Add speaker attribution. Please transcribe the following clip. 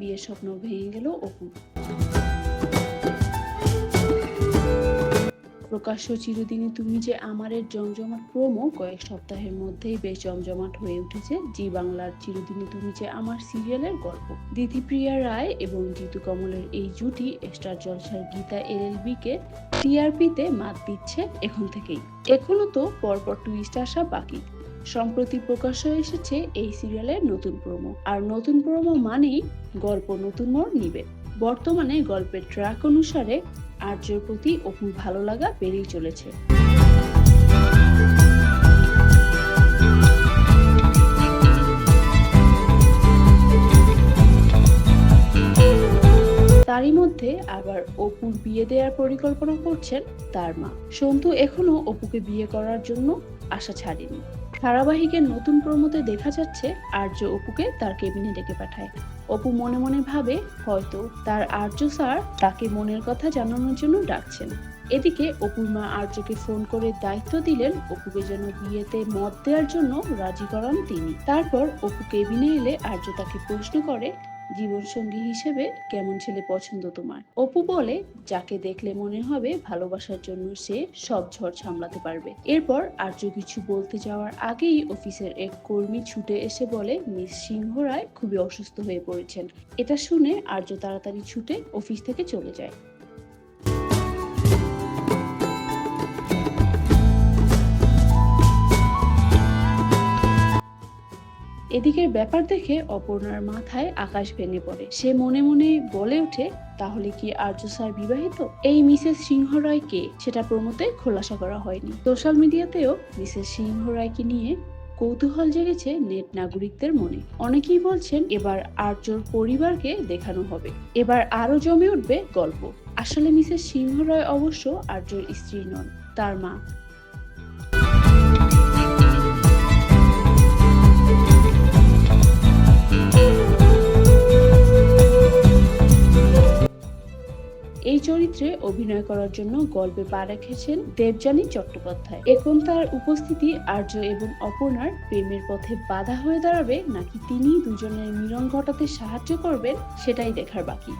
Speaker 1: বিয়ের স্বপ্ন ভেঙে গেল অপু। প্রকাশ্য চিরদিনই তুমি যে আমারের জমজমাট প্রোমো, কয়েক সপ্তাহের মধ্যেই বেশ জমজমাট হয়ে উঠেছে জি বাংলার চিরদিনই তুমি যে আমার সিরিয়ালের গল্প। দিতিপ্রিয়া রায় এবং জিতু কমলের এই জুটি স্টার জলসার গীতা এলএলবি কে টিআরপিতে মাত দিচ্ছে এখন থেকেই। এখনও তো পরপর টুইস্ট আসা বাকি। সম্প্রতি প্রকাশ হয়ে এসেছে এই সিরিয়ালের নতুন প্রোমো আর নতুন প্রোমো মানেই গল্প নতুন মোড় নিবে। বর্তমানে গল্পের ট্র্যাক অনুসারে আর্যের প্রতি অপুর ভালো লাগা বেড়েই চলেছে। তারই মধ্যে আবার অপুর বিয়ে দেওয়ার পরিকল্পনা করছেন তার মা। সন্তু এখনও অপুকে বিয়ে করার জন্য আশা ছাড়েনি। ধারাবাহিকের নতুন প্রমোতে দেখা যাচ্ছে আর্য অপুকে তার কেবিনে ডেকে পাঠায়। অপু মনে মনে ভাবে, হয়তো তার আর্য স্যার তাকে মনের কথা জানানোর জন্য ডাকছেন। এদিকে অপুর মা আর্যকে ফোন করে দায়িত্ব দিলেন অপুকে যেন বিয়েতে মত দেওয়ার জন্য রাজি করান তিনি। তারপর অপু কেবিনে এলে আর্য তাকে প্রশ্ন করে জীবনসঙ্গী হিসেবে কেমন ছেলে পছন্দ তোমার? অপু বলে, যাকে দেখলে মনে হবে ভালোবাসার জন্য সে সব ঝড় সামলাতে পারবে। এরপর আর্য কিছু বলতে যাওয়ার আগেই অফিসের এক কর্মী ছুটে এসে বলে, মিস সিংহ রায় খুবই অসুস্থ হয়ে পড়েছেন। এটা শুনে আর্য তাড়াতাড়ি ছুটে অফিস থেকে চলে যায়। এদিকের ব্যাপার দেখে অপর্ণার মাথায় আকাশ ভেঙে পড়ে। সে মনে মনে বলে ওঠে, তাহলে কি আর্য স্যার বিবাহিত? এই মিসেস সিংহ রায় কে সেটা প্রমোতে খোলাসা করা হয়নি। সোশ্যাল মিডিয়াতেও মিসেস সিংহ রায়কে নিয়ে কৌতূহল জেগেছে নেট নাগরিকদের মনে। অনেকেই বলছেন, এবার আর্যর পরিবারকে দেখানো হবে। এবার আরও জমে উঠবে গল্প। আসলে মিসেস সিংহ রায় অবশ্য আর্যর স্ত্রী নন, তার মা। এই চরিত্রে অভিনয় করার জন্য গল্পে পা রেখেছেন দেবযানী চট্টোপাধ্যায়। এখন তার উপস্থিতি আর্য এবং অপর্ণার প্রেমের পথে বাধা হয়ে দাঁড়াবে, নাকি তিনি দুজনের মিলন ঘটাতে সাহায্য করবেন, সেটাই দেখার বাকি।